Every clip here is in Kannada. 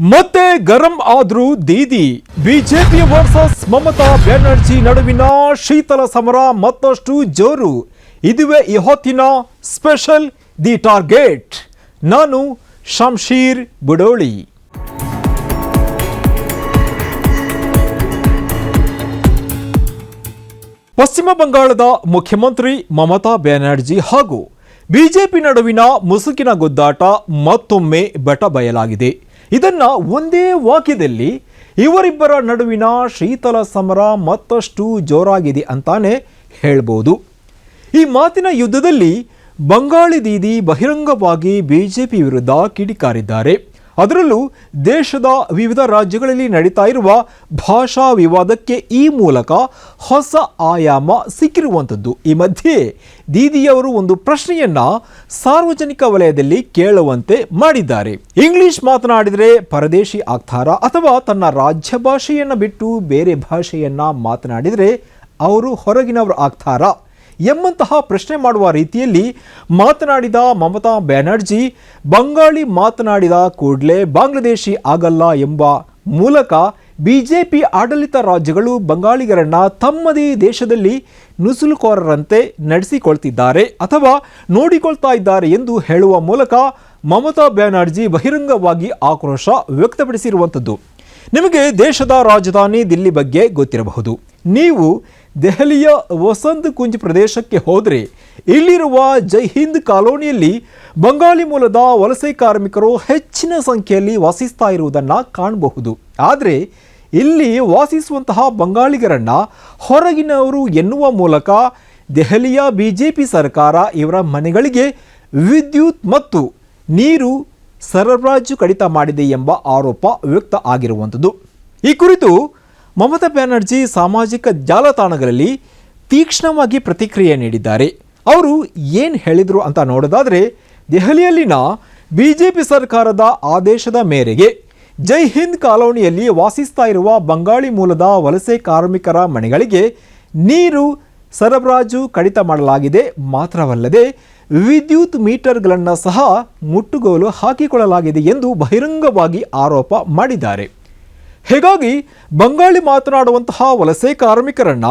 ಮತ್ತೆ ಗರಂ ಆದ್ರೂ ದೀದಿ. ಬಿಜೆಪಿ ವರ್ಸಸ್ ಮಮತಾ ಬ್ಯಾನರ್ಜಿ ನಡುವಿನ ಶೀತಲ ಸಮರ ಮತ್ತಷ್ಟು ಜೋರು. ಇದುವೇ ಈ ಹೊತ್ತಿನ ಸ್ಪೆಷಲ್ ದಿ ಟಾರ್ಗೆಟ್. ನಾನು ಶಂಶೀರ್ ಬುಡೋಳಿ. ಪಶ್ಚಿಮ ಬಂಗಾಳದ ಮುಖ್ಯಮಂತ್ರಿ ಮಮತಾ ಬ್ಯಾನರ್ಜಿ ಹಾಗೂ ಬಿಜೆಪಿ ನಡುವಿನ ಮುಸುಕಿನ ಗುದ್ದಾಟ ಮತ್ತೊಮ್ಮೆ ಬೆಟ ಬಯಲಾಗಿದೆ. ಇದನ್ನು ಒಂದೇ ವಾಕ್ಯದಲ್ಲಿ ಇವರಿಬ್ಬರ ನಡುವಿನ ಶೀತಲ ಸಮರ ಮತ್ತಷ್ಟು ಜೋರಾಗಿದೆ ಅಂತಾನೆ ಹೇಳ್ಬೋದು. ಈ ಮಾತಿನ ಯುದ್ಧದಲ್ಲಿ ಬಂಗಾಳಿ ದೀದಿ ಬಹಿರಂಗವಾಗಿ ಬಿಜೆಪಿ ವಿರುದ್ಧ ಕಿಡಿಕಾರಿದ್ದಾರೆ. ಅದರಲ್ಲೂ ದೇಶದ ವಿವಿಧ ರಾಜ್ಯಗಳಲ್ಲಿ ನಡೀತಾ ಇರುವ ಭಾಷಾ ವಿವಾದಕ್ಕೆ ಈ ಮೂಲಕ ಹೊಸ ಆಯಾಮ ಸಿಕ್ಕಿರುವಂಥದ್ದು. ಈ ಮಧ್ಯೆ ದೀದಿಯವರು ಒಂದು ಪ್ರಶ್ನೆಯನ್ನ ಸಾರ್ವಜನಿಕ ವಲಯದಲ್ಲಿ ಕೇಳುವಂತೆ ಮಾಡಿದ್ದಾರೆ. ಇಂಗ್ಲಿಷ್ ಮಾತನಾಡಿದರೆ ಪರದೇಶಿ ಆಗ್ತಾರಾ ಅಥವಾ ತನ್ನ ರಾಜ್ಯ ಭಾಷೆಯನ್ನು ಬಿಟ್ಟು ಬೇರೆ ಭಾಷೆಯನ್ನ ಮಾತನಾಡಿದರೆ ಅವರು ಹೊರಗಿನವರು ಆಗ್ತಾರಾ? ಎಂಬಂತಹ ಪ್ರಶ್ನೆ ಮಾಡುವ ರೀತಿಯಲ್ಲಿ ಮಾತನಾಡಿದ ಮಮತಾ ಬ್ಯಾನರ್ಜಿ, ಬಂಗಾಳಿ ಮಾತನಾಡಿದ ಕೂಡಲೇ ಬಾಂಗ್ಲಾದೇಶಿ ಆಗಲ್ಲ ಎಂಬ ಮೂಲಕ ಬಿಜೆಪಿ ಆಡಳಿತ ರಾಜ್ಯಗಳು ಬಂಗಾಳಿಗರನ್ನ ತಮ್ಮದೇ ದೇಶದಲ್ಲಿ ನುಸುಳುಕೋರರಂತೆ ನಡೆಸಿಕೊಳ್ತಿದ್ದಾರೆ ಅಥವಾ ನೋಡಿಕೊಳ್ತಾ ಇದ್ದಾರೆ ಎಂದು ಹೇಳುವ ಮೂಲಕ ಮಮತಾ ಬ್ಯಾನರ್ಜಿ ಬಹಿರಂಗವಾಗಿ ಆಕ್ರೋಶ ವ್ಯಕ್ತಪಡಿಸಿರುವಂಥದ್ದು. ನಿಮಗೆ ದೇಶದ ರಾಜಧಾನಿ ದಿಲ್ಲಿ ಬಗ್ಗೆ ಗೊತ್ತಿರಬಹುದು. ನೀವು ದೆಹಲಿಯ ವಸಂತ್ ಕುಂಜ್ ಪ್ರದೇಶಕ್ಕೆ ಹೋದರೆ ಇಲ್ಲಿರುವ ಜೈ ಹಿಂದ್ ಕಾಲೋನಿಯಲ್ಲಿ ಬಂಗಾಳಿ ಮೂಲದ ವಲಸೆ ಕಾರ್ಮಿಕರು ಹೆಚ್ಚಿನ ಸಂಖ್ಯೆಯಲ್ಲಿ ವಾಸಿಸ್ತಾ ಇರುವುದನ್ನು ಕಾಣಬಹುದು. ಆದರೆ ಇಲ್ಲಿ ವಾಸಿಸುವಂತಹ ಬಂಗಾಳಿಗರನ್ನು ಹೊರಗಿನವರು ಎನ್ನುವ ಮೂಲಕ ದೆಹಲಿಯ ಬಿಜೆಪಿ ಸರ್ಕಾರ ಇವರ ಮನೆಗಳಿಗೆ ವಿದ್ಯುತ್ ಮತ್ತು ನೀರು ಸರಬರಾಜು ಕಡಿತ ಮಾಡಿದೆ ಎಂಬ ಆರೋಪ ವ್ಯಕ್ತ ಆಗಿರುವಂಥದ್ದು. ಈ ಕುರಿತು ಮಮತಾ ಬ್ಯಾನರ್ಜಿ ಸಾಮಾಜಿಕ ಜಾಲತಾಣಗಳಲ್ಲಿ ತೀಕ್ಷ್ಣವಾಗಿ ಪ್ರತಿಕ್ರಿಯೆ ನೀಡಿದ್ದಾರೆ. ಅವರು ಏನು ಹೇಳಿದರು ಅಂತ ನೋಡೋದಾದರೆ, ದೆಹಲಿಯಲ್ಲಿನ ಬಿಜೆಪಿ ಸರ್ಕಾರದ ಆದೇಶದ ಮೇರೆಗೆ ಜೈ ಹಿಂದ್ ಕಾಲೋನಿಯಲ್ಲಿ ವಾಸಿಸ್ತಾ ಇರುವ ಬಂಗಾಳಿ ಮೂಲದ ವಲಸೆ ಕಾರ್ಮಿಕರ ಮನೆಗಳಿಗೆ ನೀರು ಸರಬರಾಜು ಕಡಿತ ಮಾಡಲಾಗಿದೆ. ಮಾತ್ರವಲ್ಲದೆ, ವಿದ್ಯುತ್ ಮೀಟರ್ಗಳನ್ನು ಸಹ ಮುಟ್ಟುಗೋಲು ಹಾಕಿಕೊಳ್ಳಲಾಗಿದೆ ಎಂದು ಬಹಿರಂಗವಾಗಿ ಆರೋಪ ಮಾಡಿದ್ದಾರೆ. ಹೀಗಾಗಿ ಬಂಗಾಳಿ ಮಾತನಾಡುವಂತಹ ವಲಸೆ ಕಾರ್ಮಿಕರನ್ನ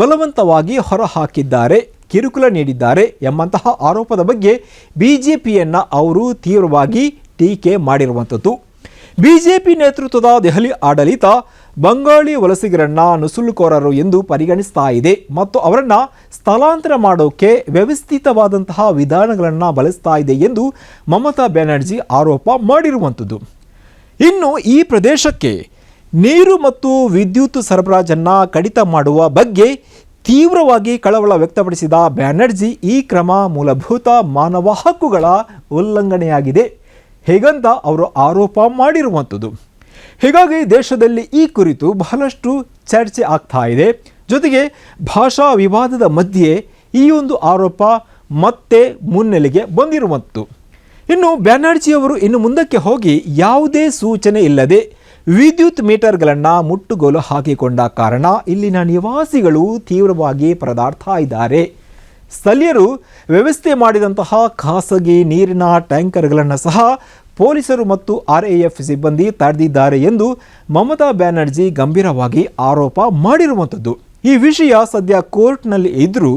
ಬಲವಂತವಾಗಿ ಹೊರಹಾಕಿದ್ದಾರೆ, ಕಿರುಕುಳ ನೀಡಿದ್ದಾರೆ ಎಂಬಂತಹ ಆರೋಪದ ಬಗ್ಗೆ ಬಿಜೆಪಿಯನ್ನ ಅವರು ತೀವ್ರವಾಗಿ ಟೀಕೆ ಮಾಡಿರುವಂಥದ್ದು. ಬಿಜೆಪಿ ನೇತೃತ್ವದ ದೆಹಲಿ ಆಡಳಿತ ಬಂಗಾಳಿ ವಲಸಿಗರನ್ನ ನುಸುಳುಕೋರರು ಎಂದು ಪರಿಗಣಿಸ್ತಾ ಇದೆ ಮತ್ತು ಅವರನ್ನು ಸ್ಥಳಾಂತರ ಮಾಡೋಕೆ ವ್ಯವಸ್ಥಿತವಾದಂತಹ ವಿಧಾನಗಳನ್ನು ಬಳಸ್ತಾ ಇದೆ ಎಂದು ಮಮತಾ ಬ್ಯಾನರ್ಜಿ ಆರೋಪ ಮಾಡಿರುವಂಥದ್ದು. ಇನ್ನು ಈ ಪ್ರದೇಶಕ್ಕೆ ನೀರು ಮತ್ತು ವಿದ್ಯುತ್ ಸರಬರಾಜನ್ನು ಕಡಿತ ಮಾಡುವ ಬಗ್ಗೆ ತೀವ್ರವಾಗಿ ಕಳವಳ ವ್ಯಕ್ತಪಡಿಸಿದ ಬ್ಯಾನರ್ಜಿ ಈ ಕ್ರಮ ಮೂಲಭೂತ ಮಾನವ ಹಕ್ಕುಗಳ ಉಲ್ಲಂಘನೆಯಾಗಿದೆ. ಹೇಗಂತ ಅವರು ಆರೋಪ ಮಾಡಿರುವಂಥದ್ದು ಹೀಗಾಗಿ ದೇಶದಲ್ಲಿ ಈ ಕುರಿತು ಬಹಳಷ್ಟು ಚರ್ಚೆ ಆಗ್ತಾ ಇದೆ. ಜೊತೆಗೆ ಭಾಷಾ ವಿವಾದದ ಮಧ್ಯೆ ಈ ಒಂದು ಆರೋಪ ಮತ್ತೆ ಮುನ್ನೆಲೆಗೆ ಬಂದಿರುವಂಥದ್ದು ಇನ್ನು ಬ್ಯಾನರ್ಜಿಯವರು ಇನ್ನು ಮುಂದಕ್ಕೆ ಹೋಗಿ ಯಾವುದೇ ಸೂಚನೆ ಇಲ್ಲದೆ ವಿದ್ಯುತ್ ಮೀಟರ್ಗಳನ್ನು ಮುಟ್ಟುಗೋಲು ಹಾಕಿಕೊಂಡ ಕಾರಣ ಇಲ್ಲಿನ ನಿವಾಸಿಗಳು ತೀವ್ರವಾಗಿ ಪರದಾರ್ಥ ಇದ್ದಾರೆ ಸ್ಥಳೀಯರು ವ್ಯವಸ್ಥೆ ಮಾಡಿದಂತಹ ಖಾಸಗಿ ನೀರಿನ ಟ್ಯಾಂಕರ್ಗಳನ್ನು ಸಹ ಪೊಲೀಸರು ಮತ್ತು ಆರ್ ಎ ಎಫ್ ಸಿಬ್ಬಂದಿ ತಡೆದಿದ್ದಾರೆ ಎಂದು ಮಮತಾ ಬ್ಯಾನರ್ಜಿ ಗಂಭೀರವಾಗಿ ಆರೋಪ ಮಾಡಿರುವಂಥದ್ದು. ಈ ವಿಷಯ ಸದ್ಯ ಕೋರ್ಟ್ನಲ್ಲಿ ಇದ್ದರೂ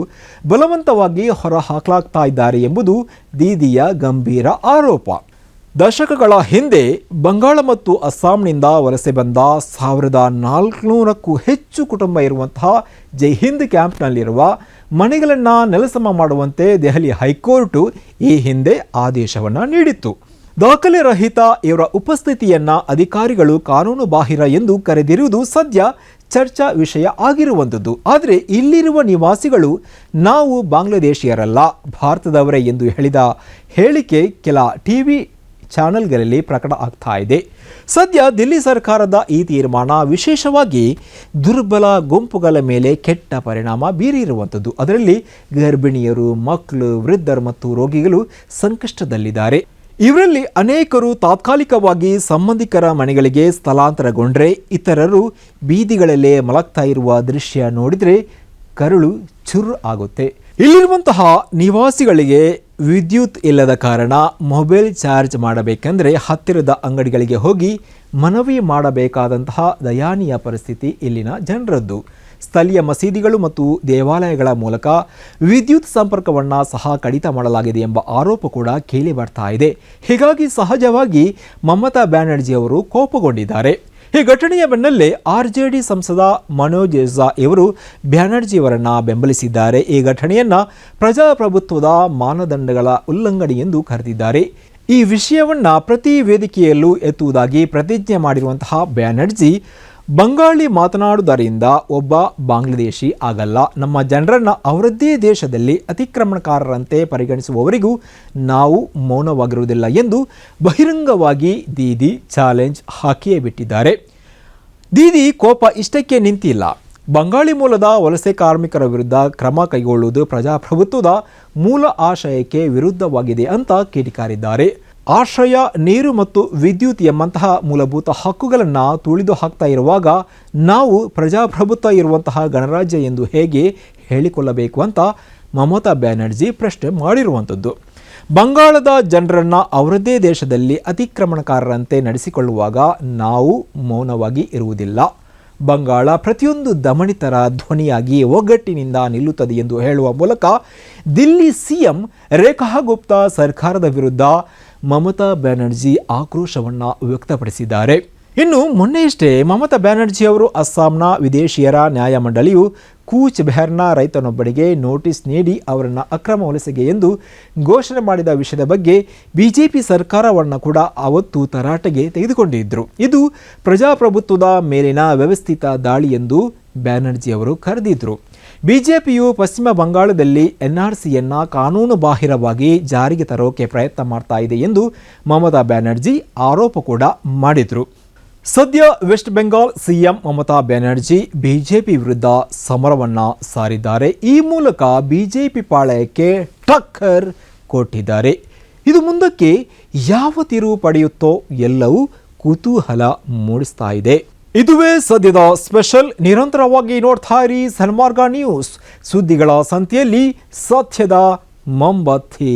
ಬಲವಂತವಾಗಿ ಹೊರ ಹಾಕಲಾಗ್ತಾ ಇದ್ದಾರೆ ಎಂಬುದು ದೀದಿಯ ಗಂಭೀರ ಆರೋಪ. ದಶಕಗಳ ಹಿಂದೆ ಬಂಗಾಳ ಮತ್ತು ಅಸ್ಸಾಂನಿಂದ ವಲಸೆ ಬಂದ ಸಾವಿರದ ನಾಲ್ಕುನೂರಕ್ಕೂ ಹೆಚ್ಚು ಕುಟುಂಬ ಇರುವಂತಹ ಜೈ ಹಿಂದ್ ಕ್ಯಾಂಪ್ನಲ್ಲಿರುವ ಮನೆಗಳನ್ನು ನೆಲಸಮ ಮಾಡುವಂತೆ ದೆಹಲಿ ಹೈಕೋರ್ಟು ಈ ಹಿಂದೆ ಆದೇಶವನ್ನು ನೀಡಿತ್ತು. ದಾಖಲೆ ರಹಿತ ಇವರ ಉಪಸ್ಥಿತಿಯನ್ನ ಅಧಿಕಾರಿಗಳು ಕಾನೂನು ಬಾಹಿರ ಎಂದು ಕರೆದಿರುವುದು ಸದ್ಯ ಚರ್ಚಾ ವಿಷಯ ಆಗಿರುವಂಥದ್ದು. ಆದರೆ ಇಲ್ಲಿರುವ ನಿವಾಸಿಗಳು ನಾವು ಬಾಂಗ್ಲಾದೇಶಿಯರಲ್ಲ, ಭಾರತದವರೇ ಎಂದು ಹೇಳಿದ ಹೇಳಿಕೆ ಕೆಲ ಟಿವಿ ಚಾನೆಲ್ಗಳಲ್ಲಿ ಪ್ರಕಟ ಆಗ್ತಾ ಇದೆ. ಸದ್ಯ ದಿಲ್ಲಿ ಸರ್ಕಾರದ ಈ ತೀರ್ಮಾನ ವಿಶೇಷವಾಗಿ ದುರ್ಬಲ ಗುಂಪುಗಳ ಮೇಲೆ ಕೆಟ್ಟ ಪರಿಣಾಮ ಬೀರಿರುವಂಥದ್ದು. ಅದರಲ್ಲಿ ಗರ್ಭಿಣಿಯರು, ಮಕ್ಕಳು, ವೃದ್ಧರು ಮತ್ತು ರೋಗಿಗಳು ಸಂಕಷ್ಟದಲ್ಲಿದ್ದಾರೆ. ಇವರಲ್ಲಿ ಅನೇಕರು ತಾತ್ಕಾಲಿಕವಾಗಿ ಸಂಬಂಧಿಕರ ಮನೆಗಳಿಗೆ ಸ್ಥಳಾಂತರಗೊಂಡ್ರೆ ಇತರರು ಬೀದಿಗಳಲ್ಲೇ ಮಲಗ್ತಾ ಇರುವ ದೃಶ್ಯ ನೋಡಿದರೆ ಕರುಳು ಚುರ್ ಆಗುತ್ತೆ. ಇಲ್ಲಿರುವಂತಹ ನಿವಾಸಿಗಳಿಗೆ ವಿದ್ಯುತ್ ಇಲ್ಲದ ಕಾರಣ ಮೊಬೈಲ್ ಚಾರ್ಜ್ ಮಾಡಬೇಕೆಂದರೆ ಹತ್ತಿರದ ಅಂಗಡಿಗಳಿಗೆ ಹೋಗಿ ಮನವಿ ಮಾಡಬೇಕಾದಂತಹ ದಯಾನೀಯ ಪರಿಸ್ಥಿತಿ ಇಲ್ಲಿನ ಜನರದ್ದು. ಸ್ಥಳೀಯ ಮಸೀದಿಗಳು ಮತ್ತು ದೇವಾಲಯಗಳ ಮೂಲಕ ವಿದ್ಯುತ್ ಸಂಪರ್ಕವನ್ನು ಸಹ ಕಡಿತ ಮಾಡಲಾಗಿದೆ ಎಂಬ ಆರೋಪ ಕೂಡ ಕೇಳಿ ಬರ್ತಾ ಇದೆ. ಹೀಗಾಗಿ ಸಹಜವಾಗಿ ಮಮತಾ ಬ್ಯಾನರ್ಜಿ ಅವರು ಕೋಪಗೊಂಡಿದ್ದಾರೆ. ಈ ಘಟನೆಯ ಬೆನ್ನಲ್ಲೇ ಆರ್ ಜೆ ಡಿ ಸಂಸದ ಮನೋಜ್ ಝಾ ಇವರು ಬ್ಯಾನರ್ಜಿಯವರನ್ನ ಬೆಂಬಲಿಸಿದ್ದಾರೆ. ಈ ಘಟನೆಯನ್ನ ಪ್ರಜಾಪ್ರಭುತ್ವದ ಮಾನದಂಡಗಳ ಉಲ್ಲಂಘನೆ ಎಂದು ಕರೆದಿದ್ದಾರೆ. ಈ ವಿಷಯವನ್ನ ಪ್ರತಿ ವೇದಿಕೆಯಲ್ಲೂ ಎತ್ತುವುದಾಗಿ ಪ್ರತಿಜ್ಞೆ ಮಾಡಿರುವಂತಹ ಬ್ಯಾನರ್ಜಿ ಬಂಗಾಳಿ ಮಾತನಾಡುವುದರಿಂದ ಒಬ್ಬ ಬಾಂಗ್ಲಾದೇಶಿ ಆಗಲ್ಲ. ನಮ್ಮ ಜನರನ್ನ ಅವರದ್ದೇ ದೇಶದಲ್ಲಿ ಅತಿಕ್ರಮಣಕಾರರಂತೆ ಪರಿಗಣಿಸುವವರಿಗೂ ನಾವು ಮೌನವಾಗಿರುವುದಿಲ್ಲ ಎಂದು ಬಹಿರಂಗವಾಗಿ ದೀದಿ ಚಾಲೆಂಜ್ ಹಾಕಿಯೇ ಬಿಟ್ಟಿದ್ದಾರೆ. ದೀದಿ ಕೋಪ ಇಷ್ಟಕ್ಕೆ ನಿಂತಿಲ್ಲ. ಬಂಗಾಳಿ ಮೂಲದ ವಲಸೆ ಕಾರ್ಮಿಕರ ವಿರುದ್ಧ ಕ್ರಮ ಕೈಗೊಳ್ಳುವುದು ಪ್ರಜಾಪ್ರಭುತ್ವದ ಮೂಲ ಆಶಯಕ್ಕೆ ವಿರುದ್ಧವಾಗಿದೆ ಅಂತ ಕಿಡಿಕಾರಿದ್ದಾರೆ. ಆಶ್ರಯ, ನೀರು ಮತ್ತು ವಿದ್ಯುತ್ ಎಂಬಂತಹ ಮೂಲಭೂತ ಹಕ್ಕುಗಳನ್ನು ತುಳಿದು ಹಾಕ್ತಾ ಇರುವಾಗ ನಾವು ಪ್ರಜಾಪ್ರಭುತ್ವ ಇರುವಂತಹ ಗಣರಾಜ್ಯ ಎಂದು ಹೇಗೆ ಹೇಳಿಕೊಳ್ಳಬೇಕು ಅಂತ ಮಮತಾ ಬ್ಯಾನರ್ಜಿ ಪ್ರಶ್ನೆ ಮಾಡಿರುವಂಥದ್ದು. ಬಂಗಾಳದ ಜನರನ್ನು ಅವರದ್ದೇ ದೇಶದಲ್ಲಿ ಅತಿಕ್ರಮಣಕಾರರಂತೆ ನಡೆಸಿಕೊಳ್ಳುವಾಗ ನಾವು ಮೌನವಾಗಿ ಇರುವುದಿಲ್ಲ. ಬಂಗಾಳ ಪ್ರತಿಯೊಂದು ದಮಣಿತರ ಧ್ವನಿಯಾಗಿ ಒಗ್ಗಟ್ಟಿನಿಂದ ನಿಲ್ಲುತ್ತದೆ ಎಂದು ಹೇಳುವ ಮೂಲಕ ದಿಲ್ಲಿ ಸಿಎಂ ರೇಖಾ ಗುಪ್ತಾ ಸರ್ಕಾರದ ವಿರುದ್ಧ ಮಮತಾ ಬ್ಯಾನರ್ಜಿ ಆಕ್ರೋಶವನ್ನು ವ್ಯಕ್ತಪಡಿಸಿದ್ದಾರೆ. ಇನ್ನು ಮೊನ್ನೆಯಷ್ಟೇ ಮಮತಾ ಬ್ಯಾನರ್ಜಿ ಅವರು ಅಸ್ಸಾಂನ ವಿದೇಶಿಯರ ನ್ಯಾಯಮಂಡಳಿಯು ಕೂಚ್ ಬೆಹರ್ನ ರೈತನೊಬ್ಬರಿಗೆ ನೋಟಿಸ್ ನೀಡಿ ಅವರನ್ನು ಅಕ್ರಮ ವಲಸೆಗೆ ಎಂದು ಘೋಷಣೆ ಮಾಡಿದ ವಿಷಯದ ಬಗ್ಗೆ ಬಿಜೆಪಿ ಸರ್ಕಾರವನ್ನು ಕೂಡ ಅವತ್ತು ತರಾಟೆಗೆ ತೆಗೆದುಕೊಂಡಿದ್ದರು ಇದು ಪ್ರಜಾಪ್ರಭುತ್ವದ ಮೇಲಿನ ವ್ಯವಸ್ಥಿತ ದಾಳಿ ಎಂದು ಬ್ಯಾನರ್ಜಿ ಅವರು ಕರೆದಿದ್ದರು ಬಿಜೆಪಿಯು ಪಶ್ಚಿಮ ಬಂಗಾಳದಲ್ಲಿ ಎನ್ಆರ್ಸಿಯನ್ನು ಕಾನೂನು ಬಾಹಿರವಾಗಿ ಜಾರಿಗೆ ತರೋಕೆ ಪ್ರಯತ್ನ ಮಾಡ್ತಾ ಇದೆ ಎಂದು ಮಮತಾ ಬ್ಯಾನರ್ಜಿ ಆರೋಪ ಕೂಡ ಮಾಡಿದ್ರು. ಸದ್ಯ West Bengal CM Mamata Banerjee BJP ವಿರುದ್ಧ ಸಮರವನ್ನ ಸಾರಿದ್ದಾರೆ. ಈ ಮೂಲಕ ಬಿಜೆಪಿ ಪಾಳಯಕ್ಕೆ ಟಕ್ಕರ್ ಕೊಟ್ಟಿದ್ದಾರೆ. ಇದು ಮುಂದಕ್ಕೆ ಯಾವ ತಿರುವು ಪಡೆಯುತ್ತೋ ಎಲ್ಲವೂ ಕುತೂಹಲ ಮೂಡಿಸ್ತಾ ಇದೆ. ಇದುವೇ ಸದ್ಯದ ಸ್ಪೆಷಲ್ ನಿರಂತರವಾಗಿ ನೋಡ್ತಾ ಇರಿ ಸನ್ಮಾರ್ಗ ನ್ಯೂಸ್ ಸುದ್ದಿಗಳ ಸಂತೆಯಲ್ಲಿ ಸತ್ಯದ ಮೊಂಬತ್ತಿ.